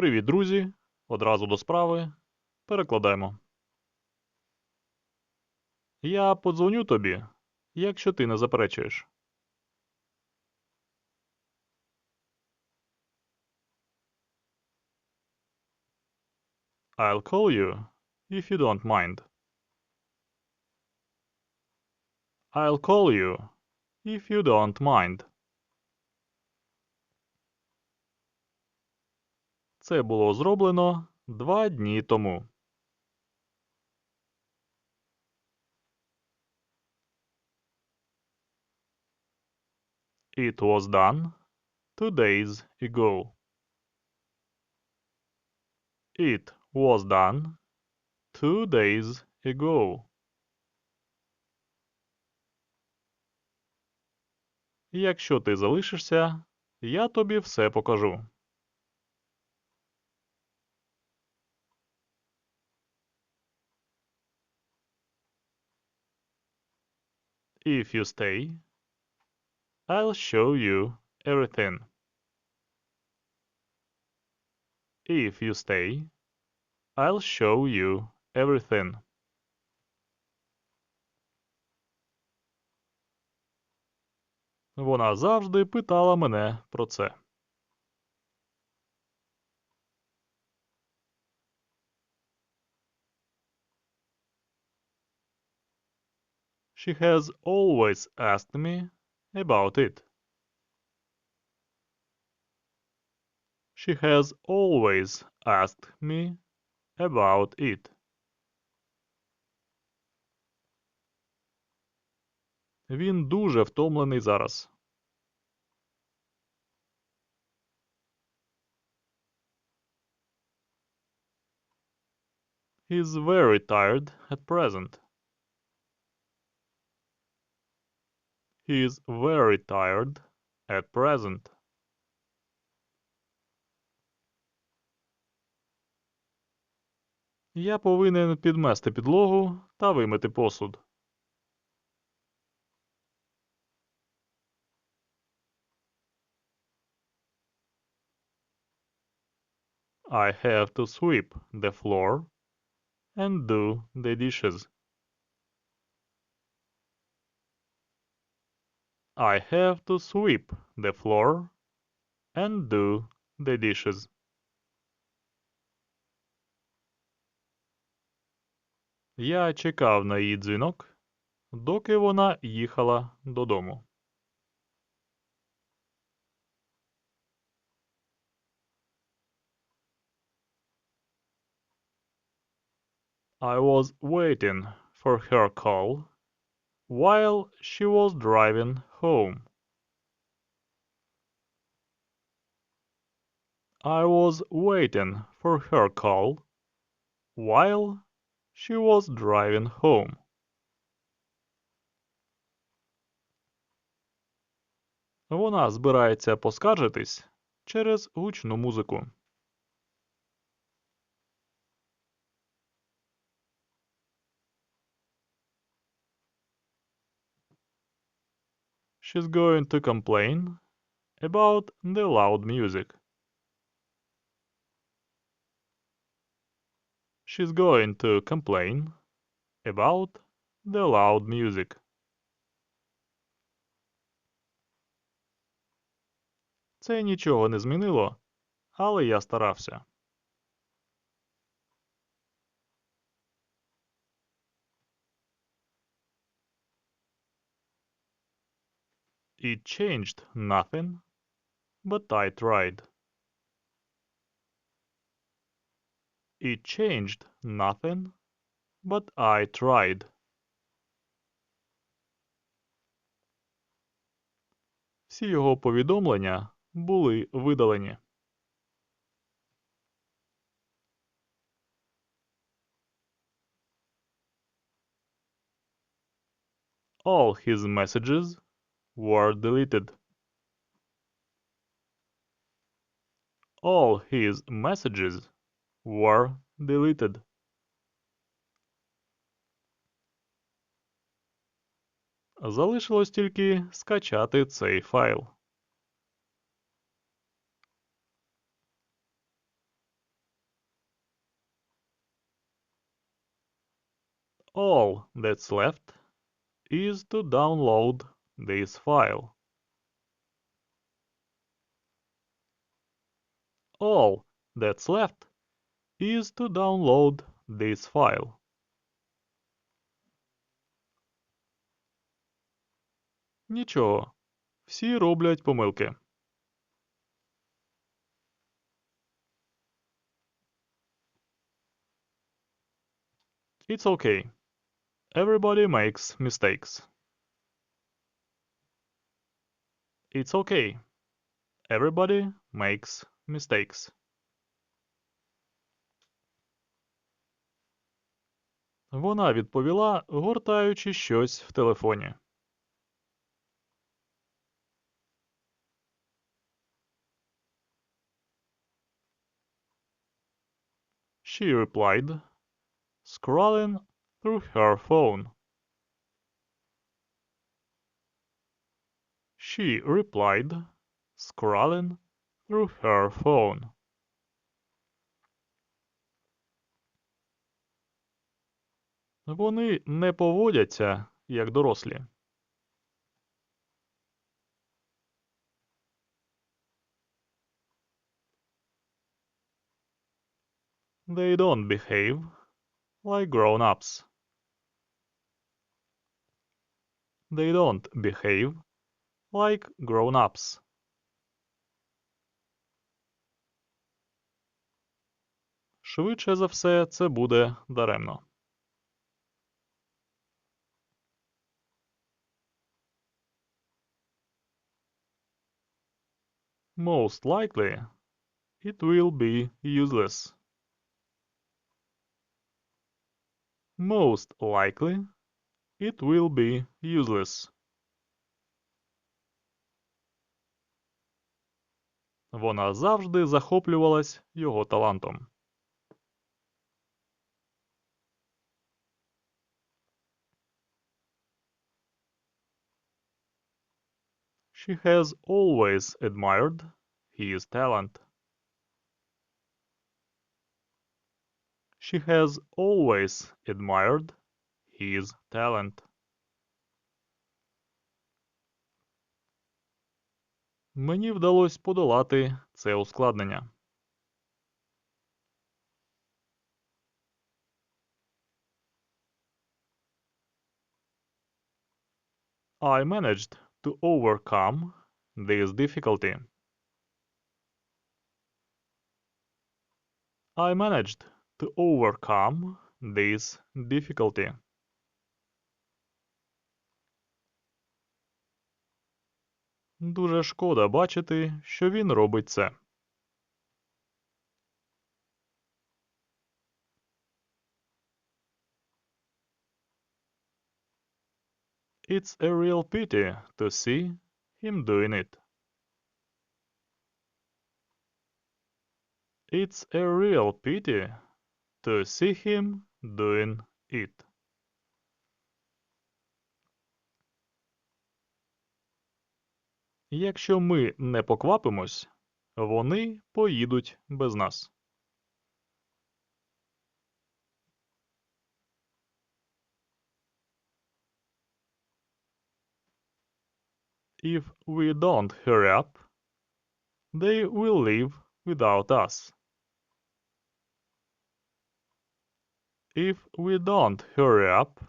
Привіт, друзі! Одразу до справи. Перекладаємо. Я подзвоню тобі, якщо ти не заперечуєш. I'll call you if you don't mind. I'll call you if you don't mind. Це було зроблено два дні тому. It was done two days ago. It was done two days ago. Якщо ти залишишся, я тобі все покажу. If you stay, I'll show you everything. If you stay, I'll show you everything. Вона завжди питала мене про це. She has always asked me about it. She has always asked me about it. Він дуже втомлений зараз. He's very tired at present. He is very tired at present. Я повинен підмести підлогу та вимити посуд. I have to sweep the floor and do the dishes. I have to sweep the floor and do the dishes. Я чекав на її дзвінок, доки вона їхала додому. I was waiting for her call while she was driving home. I was waiting for her call while she was driving home. Вона збирається поскаржитись через гучну музику. She's going to complain about the loud music. She's going to complain about the loud music. Це нічого не змінило, але я старався. It changed nothing, but I tried. It changed nothing, but I tried. Всі його повідомлення були видалені. All his messages were deleted. All his messages were deleted. Залишилось тільки скачати цей файл. All that's left is to download this file. All that's left is to download this file. Нічого. Всі роблять помилки. It's okay. Everybody makes mistakes. It's okay. Everybody makes mistakes. Вона відповіла, гортаючи щось в телефоні. She replied, scrolling through her phone. She replied, scrolling through her phone. Вони не поводяться як дорослі. They don't behave like grown-ups. They don't behave like grown-ups. Швидше за все, це буде даремно. Most likely, it will be useless. Most likely, it will be useless. Вона завжди захоплювалась його талантом. She has always admired his talent. She has always admired his talent. Мені вдалося подолати це ускладнення. I managed to overcome this difficulty. I managed to overcome this difficulty. Дуже шкода бачити, що він робить це. It's a real pity to see him doing it. It's a real pity to see him doing it. Якщо ми не поквапимось, вони поїдуть без нас. If we don't hurry up, they will leave without us. If we don't hurry up,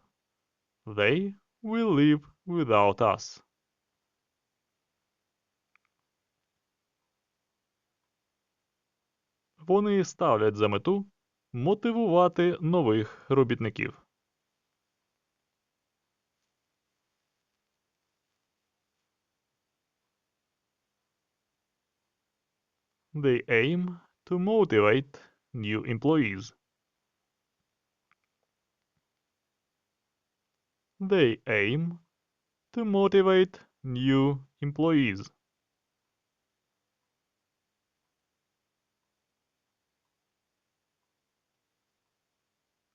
they will leave without us. Вони ставлять за мету мотивувати нових робітників. They aim to motivate new employees. They aim to motivate new employees.